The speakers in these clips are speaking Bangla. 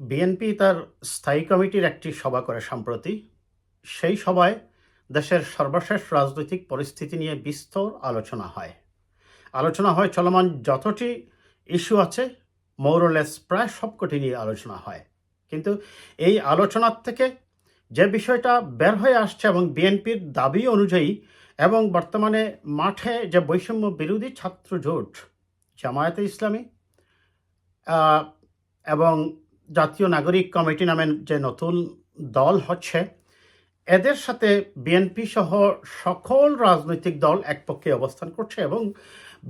বিএনপি তার স্থায়ী কমিটির একটি সভা করে সম্প্রতি। সেই সভায় দেশের সর্বশেষ রাজনৈতিক পরিস্থিতি নিয়ে বিস্তর আলোচনা হয়। আলোচনা হয় চলমান যতটি ইস্যু আছে মৌরলেস প্রায় সবকটি নিয়ে আলোচনা হয়। কিন্তু এই আলোচনার থেকে যে বিষয়টা বের হয়ে আসছে এবং বিএনপির দাবি অনুযায়ী এবং বর্তমানে মাঠে যে বৈষম্য বিরোধী ছাত্র জোট, জামায়াতে ইসলামী এবং জাতীয় নাগরিক কমিটি নামের যে নতুন দল হচ্ছে, এদের সাথে বিএনপি সহ সকল রাজনৈতিক দল এক পক্ষে অবস্থান করছে এবং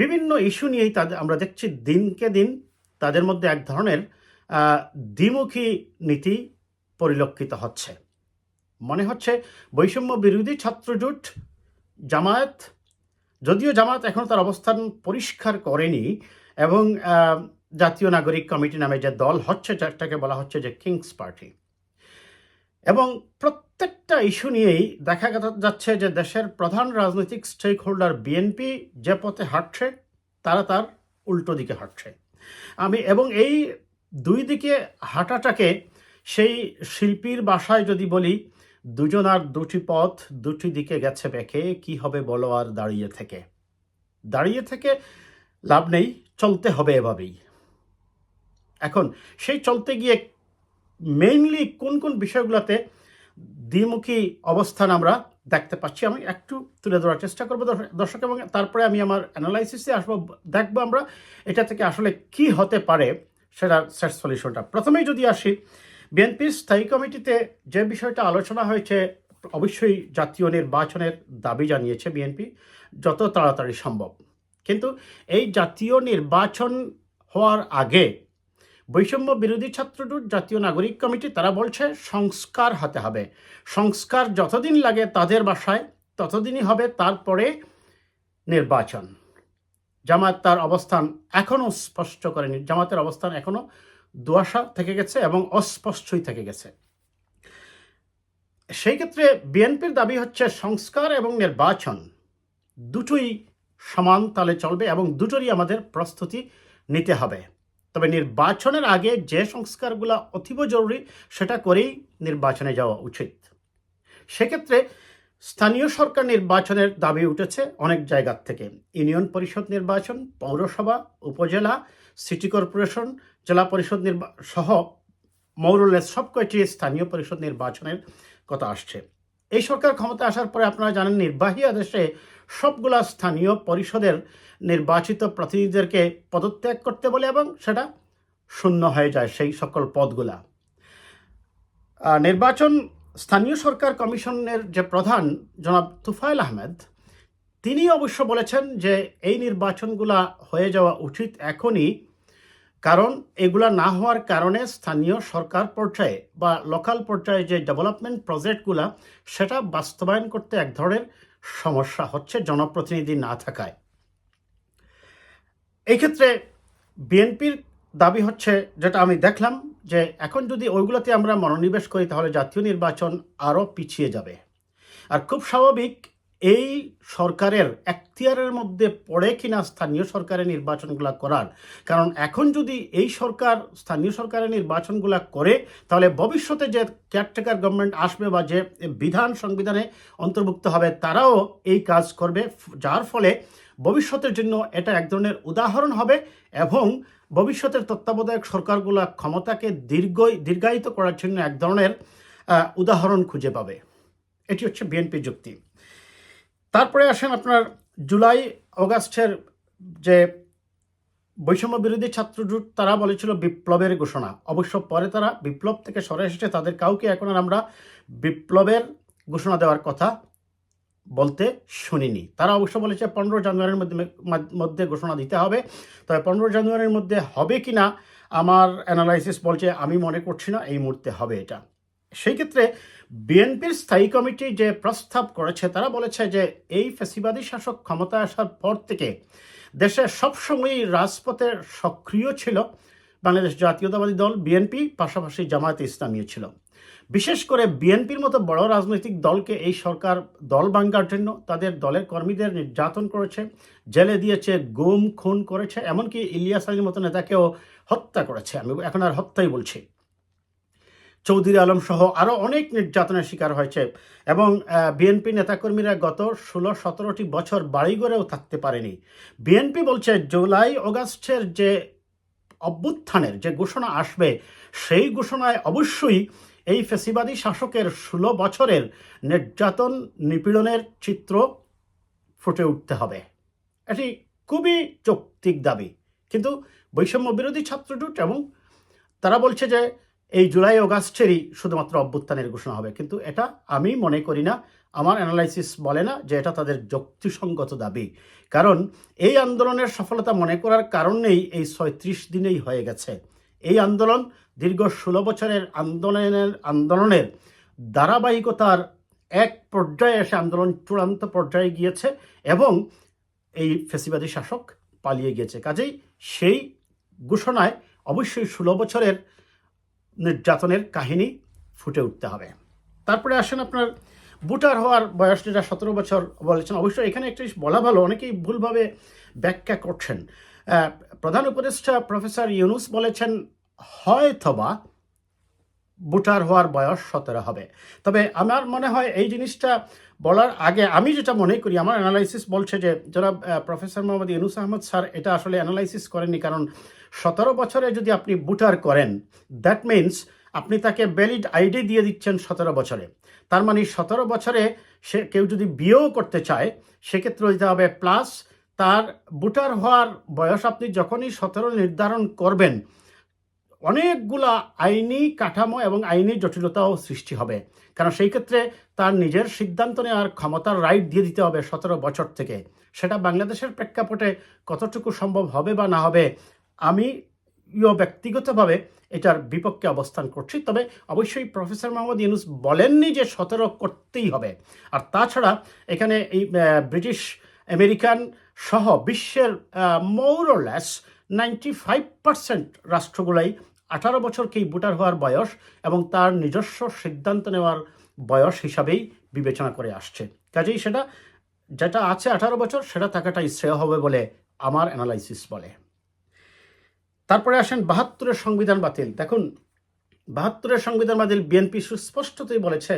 বিভিন্ন ইস্যু নিয়েই তাদের, আমরা দেখছি দিনকে দিন তাদের মধ্যে এক ধরনের দ্বিমুখী নীতি পরিলক্ষিত হচ্ছে। মনে হচ্ছে বৈষম্য বিরোধী ছাত্রজোট জামায়াত, যদিও জামায়াত এখনও তার অবস্থান পরিষ্কার করেনি এবং জাতীয় নাগরিক কমিটি নামে যে দল হচ্ছে, যেটাকে বলা হচ্ছে যে কিংস পার্টি। এবং প্রত্যেকটা ইস্যু নিয়েই দেখা যাচ্ছে যে দেশের প্রধান রাজনৈতিক স্টেক হোল্ডার বিএনপি যে পথে হাঁটছে, তারা তার উল্টো দিকে হাঁটছে। আমি, এবং এই দুই দিকে হাঁটাটাকে সেই শিল্পীর বাসায় যদি বলি দুজনার দুটি পথ দুটি দিকে গেছে বেঁকে, কি হবে বলো আর দাঁড়িয়ে থেকে। দাঁড়িয়ে থেকে লাভ নেই, চলতে হবে এভাবেই। এখন সেই চলতে গিয়ে মেইনলি কোন কোন বিষয়গুলোতে দ্বিমুখী অবস্থান আমরা দেখতে পাচ্ছি, আমি একটু তুলে ধরার চেষ্টা করব দর্শক- এবং তারপরে আমি আমার অ্যানালাইসিসে আসব, দেখব আমরা এটা থেকে আসলে কি হতে পারে সেটা শেষ সলিউশনটা। প্রথমেই যদি আসি বিএনপির স্থায়ী কমিটিতে যে বিষয়টা আলোচনা হয়েছে, অবশ্যই জাতীয় নির্বাচনের দাবি জানিয়েছে বিএনপি যত তাড়াতাড়ি সম্ভব। কিন্তু এই জাতীয় নির্বাচন হওয়ার আগে বৈষম্য বিরোধী ছাত্রজোট জাতীয় নাগরিক কমিটি, তারা বলছে, সংস্কার হতে হবে। সংস্কার যতদিন লাগে তাদের বাসায়, ততদিনই হবে তারপরে নির্বাচন। জামায়াত তার অবস্থান এখনও স্পষ্ট করেনি। জামাতের অবস্থান এখনও দুয়াশা থেকে গেছে এবং অস্পষ্টই থেকে গেছে। সেই ক্ষেত্রে বিএনপির দাবি হচ্ছে, সংস্কার এবং নির্বাচন দুটোই সমান তালে চলবে এবং দুটোরই আমাদের প্রস্তুতি নিতে হবে। তবে নির্বাচনের আগে যে সংস্কারগুলো অতীব জরুরি, সেটা করেই নির্বাচনে যাওয়া উচিত। সেক্ষেত্রে স্থানীয় সরকার নির্বাচনের দাবি উঠেছে অনেক জায়গার থেকে। ইউনিয়ন পরিষদ নির্বাচন, পৌরসভা, উপজেলা, সিটি কর্পোরেশন, জেলা পরিষদ সহ মৌরলের সব কয়টি স্থানীয় পরিষদ নির্বাচনের কথা আসছে। এই সরকার ক্ষমতা আসার পরে আপনারা জানেন, নির্বাহী আদেশে সবগুলা স্থানীয় পরিষদের নির্বাচিত প্রতিনিধিদেরকে পদত্যাগ করতে বলে এবং সেটা শূন্য হয়ে যায় সেই সকল পদগুলা। নির্বাচন স্থানীয় সরকার কমিশনের যে প্রধান জনাব তুফাইল আহমেদ, তিনি অবশ্য বলেছেন যে এই নির্বাচনগুলা হয়ে যাওয়া উচিত এখনই। কারণ এগুলা না হওয়ার কারণে স্থানীয় সরকার পর্যায়ে বা লোকাল পর্যায়ে যে ডেভেলপমেন্ট প্রজেক্টগুলা সেটা বাস্তবায়ন করতে এক ধরনের সমস্যা হচ্ছে জনপ্রতিনিধি না থাকায়। এই ক্ষেত্রে বিএনপির দাবি হচ্ছে, যেটা আমি দেখলাম, যে এখন যদি ওইগুলোতে আমরা মনোনিবেশ করি, তাহলে জাতীয় নির্বাচন আরও পিছিয়ে যাবে। আর খুব স্বাভাবিক এই সরকারের এখতিয়ারের মধ্যে পড়ে কিনা স্থানীয় সরকারের নির্বাচনগুলো করার। কারণ এখন যদি এই সরকার, স্থানীয় সরকারের নির্বাচনগুলো করে, তাহলে ভবিষ্যতে যে কেয়ারটেকার গভর্নমেন্ট আসবে বা যে বিধান সংবিধানে অন্তর্ভুক্ত হবে, তারাও এই কাজ করবে। যার ফলে ভবিষ্যতের জন্য এটা এক ধরনের উদাহরণ হবে এবং ভবিষ্যতের তত্ত্বাবধায়ক সরকারগুলো ক্ষমতাকে দীর্ঘ দীর্ঘায়িত করার জন্য এক ধরনের উদাহরণ খুঁজে পাবে। এটি হচ্ছে বিএনপি যুক্তি। তারপরে আসেন আপনার জুলাই অগাস্টের যে বৈষম্য বিরোধী ছাত্রজোট, তারা বলেছিল বিপ্লবের ঘোষণা। অবশ্য পরে তারা বিপ্লব থেকে সরে এসেছে, তাদের কাউকে এখন আর আমরা বিপ্লবের ঘোষণা দেওয়ার কথা বলতে শুনিনি। তারা অবশ্য বলেছে পনেরো জানুয়ারির মধ্যে মধ্যে ঘোষণা দিতে হবে। তবে পনেরো জানুয়ারির মধ্যে হবে কি না, আমার অ্যানালাইসিস বলছে, আমি মনে করছি না, এই মুহূর্তে হবে এটা। সেই ক্ষেত্রে বিএনপির স্থায়ী কমিটি যে প্রস্তাব করেছে, তারা বলেছে যে এই ফ্যাসিবাদী শাসক ক্ষমতা আসার পর থেকে দেশে সবসময়ই রাজপথে সক্রিয় ছিল। বাংলাদেশ জাতীয়তাবাদী দল, বিএনপি, পাশাপাশি জামায়াতে ইসলামীও ছিল। বিশেষ করে বিএনপির মতো বড় রাজনৈতিক দলকে এই সরকার দল ভাঙ্গার জন্য তাদের দলের কর্মীদের নির্যাতন করেছে, জেলে দিয়েছে, গুম, খুন করেছে, এমনকি ইলিয়াস আলীর মতো নেতাকেও হত্যা করেছে। আমি এখন আর হত্যাই বলছি। চৌধুরী আলম সহ আরও অনেক নির্যাতনের শিকার হয়েছে এবং বিএনপি নেতাকর্মীরা গত ষোলো সতেরোটি বছর বাড়িঘরেও থাকতে পারেনি। বিএনপি বলছে জুলাই অগাস্টের যে অভ্যুত্থানের যে ঘোষণা আসবে, সেই ঘোষণায় অবশ্যই এই ফেসিবাদী শাসকের ষোলো বছরের নির্যাতন নিপীড়নের চিত্র ফুটে উঠতে হবে। এটি খুবই যৌক্তিক দাবি। কিন্তু বৈষম্য বিরোধী ছাত্রজোট এবং তারা বলছে যে এই জুলাই অগাস্টেরই শুধুমাত্র অভ্যুত্থানের ঘোষণা হবে। কিন্তু এটা আমি মনে করি না, আমার অ্যানালাইসিস বলে না যে এটা তাদের যুক্তিসঙ্গত দাবি। কারণ এই আন্দোলনের সফলতা মনে করার কারণেই এই ছয়ত্রিশ দিনেই হয়ে গেছে। এই আন্দোলন দীর্ঘ ষোলো বছরের আন্দোলনের আন্দোলনের ধারাবাহিকতার এক পর্যায়ে এসে আন্দোলন চূড়ান্ত পর্যায়ে গিয়েছে এবং এই ফেসিবাদী শাসক পালিয়ে গিয়েছে। কাজেই সেই ঘোষণায় অবশ্যই ষোলো বছরের নির্যাতনের কাহিনী ফুটে উঠতে হবে। তারপরে আসেন আপনার ভোটার হওয়ার বয়স যেটা সতেরো বছর বলেছেন। অবশ্যই এখানে একটা বলা ভালো, অনেকেই ভুলভাবে ব্যাখ্যা করছেন। প্রধান উপদেষ্টা প্রফেসর ইউনুস বলেছেন, হয়তোবা ভোটার হওয়ার বয়স সতেরো হবে। তবে আমার মনে হয় এই জিনিসটা বলার আগে আমি যেটা মনে করি, আমার অ্যানালাইসিস বলছে যে যারা প্রফেসর মোহাম্মদ ইউনুস আহমদ স্যার এটা আসলে অ্যানালাইসিস করেননি কারণ সতেরো বছরে যদি আপনি বুটার করেন দ্যাট মিন্স আপনি তাকে ভ্যালিড আইডি দিয়ে দিচ্ছেন সতেরো বছরে। তার মানে সতেরো বছরে সে কেউ যদি বিয়েও করতে চায়, সেক্ষেত্রে দিতে হবে প্লাস তার বুটার হওয়ার বয়স আপনি যখনই সতেরো নির্ধারণ করবেন, অনেকগুলা আইনি কাঠামো এবং আইনি জটিলতাও সৃষ্টি হবে। কারণ সেই ক্ষেত্রে তার নিজের সিদ্ধান্ত নেওয়ার ক্ষমতার রাইট দিয়ে দিতে হবে সতেরো বছর থেকে। সেটা বাংলাদেশের প্রেক্ষাপটে কতটুকু সম্ভব হবে বা না হবে আমি ইয় ব্যক্তিগতভাবে এটার বিপক্ষে অবস্থান করছি, তবে অবশ্যই প্রফেসর মোহাম্মদ ইউনুস বলেননি যে সতেরো করতেই হবে। আর তাছাড়া এখানে এই ব্রিটিশ আমেরিকান সহ বিশ্বের মৌরলেস নাইনটি ফাইভ পার্সেন্ট রাষ্ট্রগুলাই আঠারো বছরকেই ভোটার হওয়ার বয়স এবং তার নিজস্ব সিদ্ধান্ত নেওয়ার বয়স হিসাবেই বিবেচনা করে আসছে। কাজেই সেটা, যেটা আছে আঠারো বছর সেটা থাকাটাই শ্রেয় হবে বলে আমার অ্যানালাইসিস বলে। তারপরে আসেন বাহাত্তরের সংবিধান বাতিল। দেখুন, বাহাত্তরের সংবিধান বাতিল বিএনপি সুস্পষ্টতই বলেছে,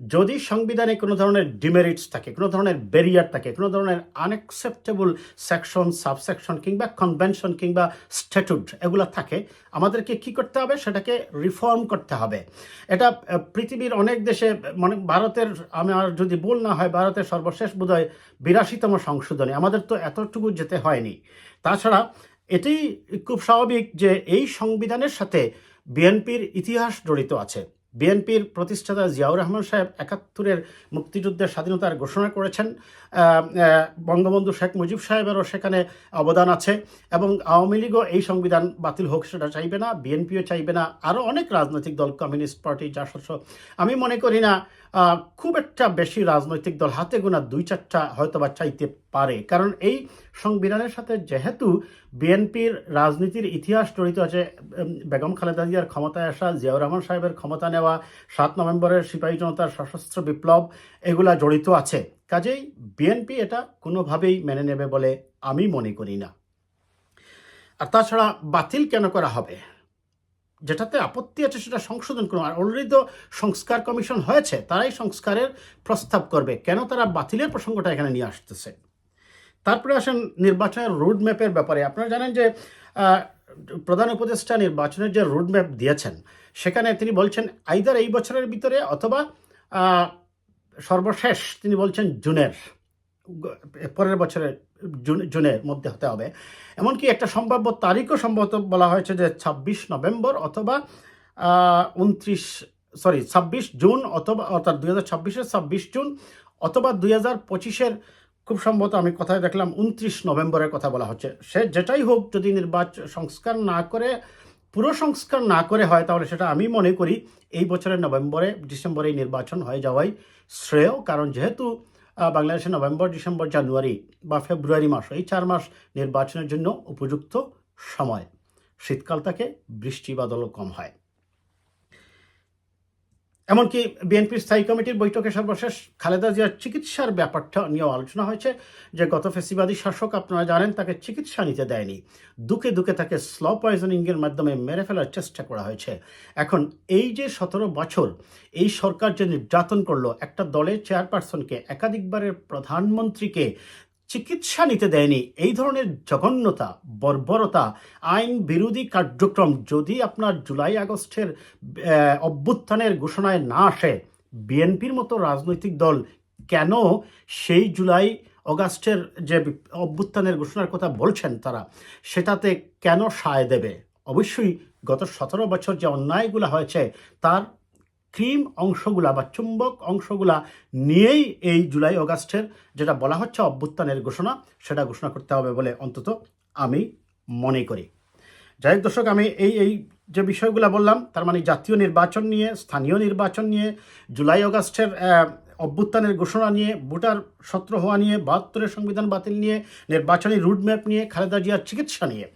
যদি সংবিধানে কোনো ধরনের ডিমেরিটস থাকে, কোনো ধরনের ব্যারিয়ার থাকে, কোনো ধরনের আনএক্সেপ্টেবল সেকশন সাবসেকশন কিংবা কনভেনশন কিংবা স্ট্যাটুট এগুলো থাকে, আমাদেরকে কি করতে হবে? সেটাকে রিফর্ম করতে হবে। এটা পৃথিবীর অনেক দেশে মানে ভারতের আমার যদি ভুল না হয়, ভারতের সর্বশেষ বোধহয় বিরাশিতম সংশোধনী। আমাদের তো এতটুকু যেতে হয়নি। তাছাড়া এটি খুব স্বাভাবিক যে এই সংবিধানের সাথে বিএনপির ইতিহাস জড়িত আছে। বিএনপির প্রতিষ্ঠাতা জিয়াউর রহমান সাহেব একাত্তরের মুক্তিযুদ্ধের স্বাধীনতার ঘোষণা করেছেন। বঙ্গবন্ধু শেখ মুজিব সাহেবেরও সেখানে অবদান আছে এবং আওয়ামী লীগও এই সংবিধান বাতিল হোক সেটা চাইবে না, বিএনপিও চাইবে না। আরও অনেক রাজনৈতিক দল, কমিউনিস্ট পার্টি জাসদ আমি মনে করি না খুব একটা বেশি রাজনৈতিক দল হাতে গোনা দুই চারটা হয়তো বা চাইতে পারে। কারণ এই সংবিধানের সাথে যেহেতু বিএনপির রাজনীতির ইতিহাস জড়িত আছে বেগম খালেদা জিয়ার ক্ষমতায় আসা, জিয়াউর রহমান সাহেবের ক্ষমতা নেওয়া, সাত নভেম্বরের সিপাহী জনতার সশস্ত্র বিপ্লব এগুলা জড়িত আছে। কাজেই বিএনপি এটা কোনোভাবেই মেনে নেবে বলে আমি মনে করি না। আর তাছাড়া বাতিল কেন করা হবে? যেটাতে আপত্তি আছে সেটা সংশোধন করুন। আর অলরেডি তো সংস্কার কমিশন হয়েছে, তারাই সংস্কারের প্রস্তাব করবে। কেন তারা বাতিলের প্রসঙ্গটা এখানে নিয়ে আসতেছে? তারপরে আসেন নির্বাচনের রোড ম্যাপের ব্যাপারে। আপনারা জানেন যে প্রধান উপদেষ্টা নির্বাচনের যে রোড ম্যাপ দিয়েছেন, সেখানে তিনি বলছেন আইদার এই বছরের ভিতরে অথবা সর্বশেষ তিনি বলছেন জুনের। পরের বছরের জুন, জুনের মধ্যে হতে হবে। এমনকি একটা সম্ভাব্য তারিখও সম্ভবত বলা হয়েছে যে ছাব্বিশ নভেম্বর অথবা উনত্রিশ, সরি, ছাব্বিশ জুন অথবা, অর্থাৎ দুই হাজার ছাব্বিশের ছাব্বিশ জুন অথবা দুই হাজার পঁচিশের খুব সম্ভবত আমি কথায় দেখলাম উনত্রিশ নভেম্বরের কথা বলা হচ্ছে। সে যেটাই হোক যদি নির্বাচন সংস্কার না করে, পুরো সংস্কার না করে হয়, তাহলে সেটা আমি মনে করি এই বছরের নভেম্বরে ডিসেম্বরে নির্বাচন হয়ে যাওয়াই শ্রেয়। কারণ যেহেতু বাংলাদেশে নভেম্বর, ডিসেম্বর, জানুয়ারি বা ফেব্রুয়ারি মাস, এই চার মাস নির্বাচনের জন্য উপযুক্ত সময়। শীতকাল থাকে বৃষ্টি বাদলও কম হয়। এমনকি বিএনপির স্থায়ী কমিটির বৈঠকে সর্বশেষ খালেদা জিয়ার চিকিৎসার ব্যাপারটা নিয়েও আলোচনা হয়েছে যে গত ফেসিবাদী শাসক, আপনারা জানেন, তাকে চিকিৎসা নিতে দেয়নি। দুকে দুকে তাকে স্ল পয়জনিংয়ের মাধ্যমে মেরে ফেলার চেষ্টা করা হয়েছে। এখন এই যে সতেরো বছর এই সরকার যে নির্যাতন করল, একটা দলের চেয়ারপারসনকে, একাধিকবারের প্রধানমন্ত্রীকে চিকিৎসা নিতে দেয়নি। এই ধরনের জঘন্যতা, বর্বরতা, আইন বিরোধী কার্যক্রম যদি আপনার জুলাই আগস্টের অভ্যুত্থানের ঘোষণায় না আসে, বিএনপির মতো রাজনৈতিক দল কেন সেই জুলাই অগাস্টের যে অভ্যুত্থানের ঘোষণার কথা বলছেন তারা, সেটাতে কেন সায় দেবে? অবশ্যই গত সতেরো বছর যে অন্যায়গুলো হয়েছে, তার ক্রিম অংশগুলা বা চুম্বক অংশগুলা নিয়েই এই জুলাই অগাস্টের যেটা বলা হচ্ছে অভ্যুত্থানের ঘোষণা, সেটা ঘোষণা করতে হবে বলে অন্তত আমি মনে করি। যাই হোক দর্শক, আমি এই এই যে বিষয়গুলো বললাম, তার মানে জাতীয় নির্বাচন নিয়ে, স্থানীয় নির্বাচন নিয়ে, জুলাই অগাস্টের অভ্যুত্থানের ঘোষণা নিয়ে, ভোটার সত্র হওয়া নিয়ে, বাহাত্তরের সংবিধান বাতিল নিয়ে, নির্বাচনী রুটম্যাপ নিয়ে, খালেদা জিয়ার চিকিৎসা নিয়ে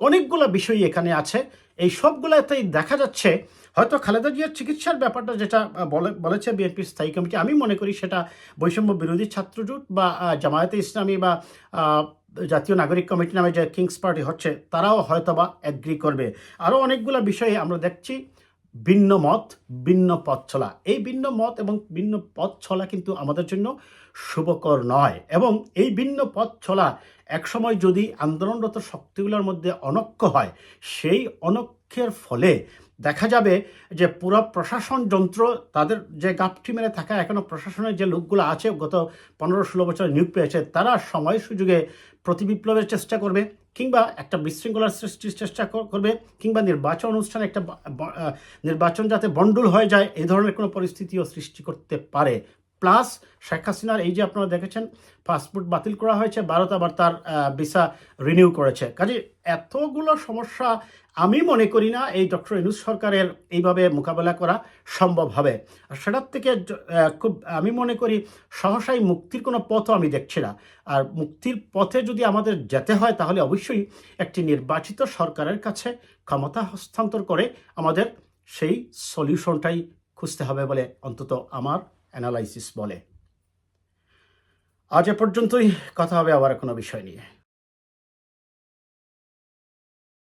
অনেকগুলো বিষয় এখানে আছে। এই সবগুলোতেই দেখা যাচ্ছে হয়তো খালেদা জিয়ার চিকিৎসার ব্যাপারটা যেটা বলে, বলেছে বিএনপির স্থায়ী কমিটি, আমি মনে করি সেটা বৈষম্য বিরোধী ছাত্রজোট বা জামায়াতে ইসলামী বা জাতীয় নাগরিক কমিটি নামে যে কিংস পার্টি হচ্ছে, তারাও হয়তো বা অ্যাগ্রি করবে। আরও অনেকগুলো বিষয়ে আমরা দেখছি, ভিন্ন মত, ভিন্ন পথ ছলা এই ভিন্ন মত এবং ভিন্ন পথ ছলা কিন্তু আমাদের জন্য শুভকর নয়। এবং এই ভিন্ন পথ চলা একসময় যদি আন্দোলনরত শক্তিগুলোর মধ্যে অনক্য হয়, সেই অনক্ষের ফলে দেখা যাবে যে পুরো প্রশাসন যন্ত্র, তাদের যে গাপটি মেরে থাকা এখনও প্রশাসনের যে লোকগুলো আছে, গত পনেরো ষোলো বছর নিয়োগ পেয়েছে, তারা সময় সুযোগে প্রতিবিপ্লবের চেষ্টা করবে, কিংবা একটা বিশৃঙ্খলার সৃষ্টির চেষ্টা করবে, কিংবা নির্বাচন অনুষ্ঠানে একটা নির্বাচন যাতে বন্ডুল হয়ে যায় এই ধরনের কোনো পরিস্থিতিও সৃষ্টি করতে পারে। প্লাস শেখ হাসিনার এই যে আপনারা দেখেছেন, পাসপোর্ট বাতিল করা হয়েছে, ভারত আবার তার ভিসা রিনিউ করেছে। কাজে এতগুলো সমস্যা আমি মনে করি না এই ডক্টর ইনুস সরকারের এইভাবে মোকাবেলা করা সম্ভব হবে। আর সেটার থেকে খুব আমি মনে করি সহসাই মুক্তির কোনো পথও আমি দেখছি না। আর মুক্তির পথে যদি আমাদের যেতে হয়, তাহলে অবশ্যই একটি নির্বাচিত সরকারের কাছে ক্ষমতা হস্তান্তর করে আমাদের সেই সলিউশনটাই খুঁজতে হবে বলে অন্তত আমার অ্যানালাইসিস বলে। আজ এ পর্যন্তই কথা হবে আবার কোনো বিষয় নিয়ে।